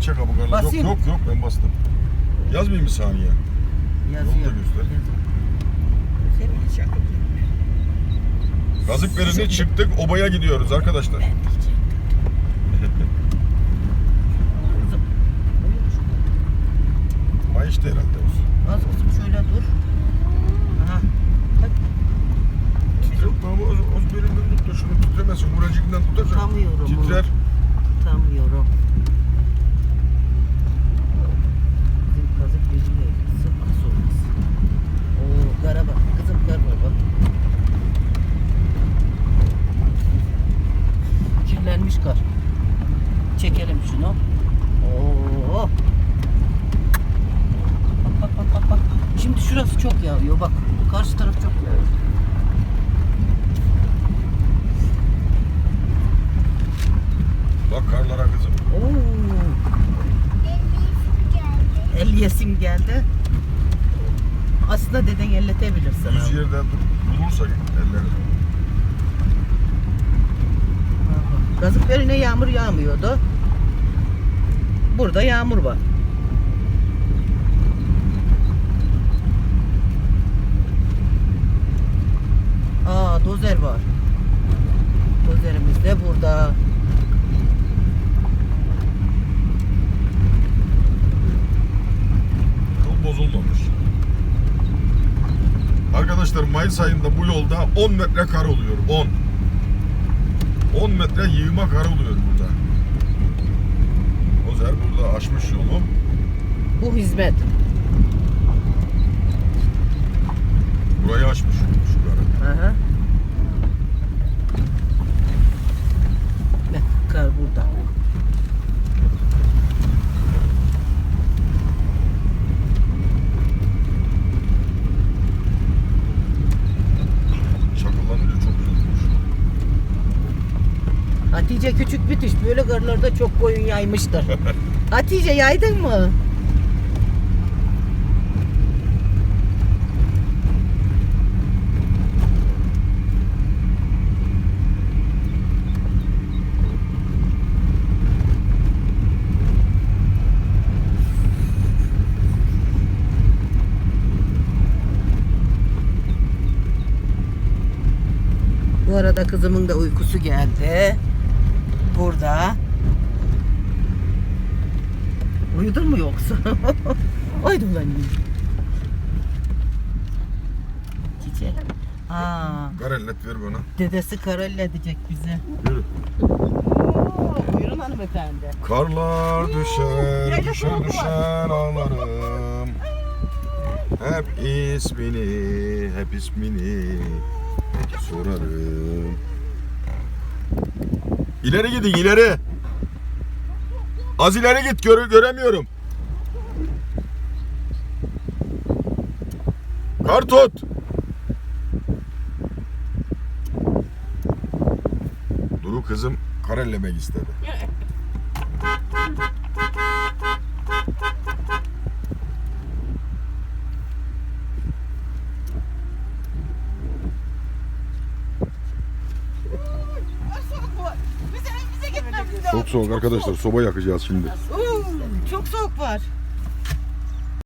Çek abi karlar. Yok Basayım. yok yok ben bastım. Yazmayayım mı saniye? Yazıyor. Yolu da göster. Senin hiç. Kazık verini çıktık obaya gidiyoruz arkadaşlar. Kızım. mu? Mayış'ta herhalde olsun. Az kızım şöyle dur. Aha. Bak, Titre, baba o, o bölümden tut da şunu titremesin. Buracıkından tutarsan Tutamıyorum titrer. Tutamıyorum. Bizim kazık gözüyle sıkma olmaz. Oo kara bak. Kızım kar var bak. Kirlenmiş kar. Çekelim şunu. Oo. Bak bak bak bak bak. Şimdi şurası çok yağıyor bak. Karşı taraf çok yağıyor. Bak karlara kızım. Oo. El yesim geldi. Aslında deden elletebilir sana. Düz yerde dur, bulursak elleri. Gazık yerine yağmur yağmıyordu. Burada yağmur var. Aa dozer var. Dozerimiz de burada. Yol bozulmamış. Arkadaşlar Mayıs ayında bu yolda 10 metre kar oluyor. 10. 10 metre yığma kar oluyor burada. Ozer burada açmış yolu. Bu hizmet. Burayı açmış şu karı. Aha. Bak kar burada. Çakıllanınca çok güzel olmuş. Hatice küçük bitiş böyle karlarda çok koyun yaymıştır. Hatice yaydın mı? Bu arada kızımın da uykusu geldi. Burada. Uyudun mu yoksa? Uyudum lan. Çiçek. Aa, Kar ellet ver bana. dedesi karelle edecek bizi. Yürü. Oo, buyurun hanımefendi. Karlar düşer, Yayla düşer düşer ağlarım. Hep ismini, hep ismini sorarım. İleri gidin ileri. Az ileri git göre, göremiyorum. Kar tut. Duru kızım kar ellemek istedi. Bize, bize gitmemiz Çok soğuk arkadaşlar soba yakacağız şimdi. çok soğuk var.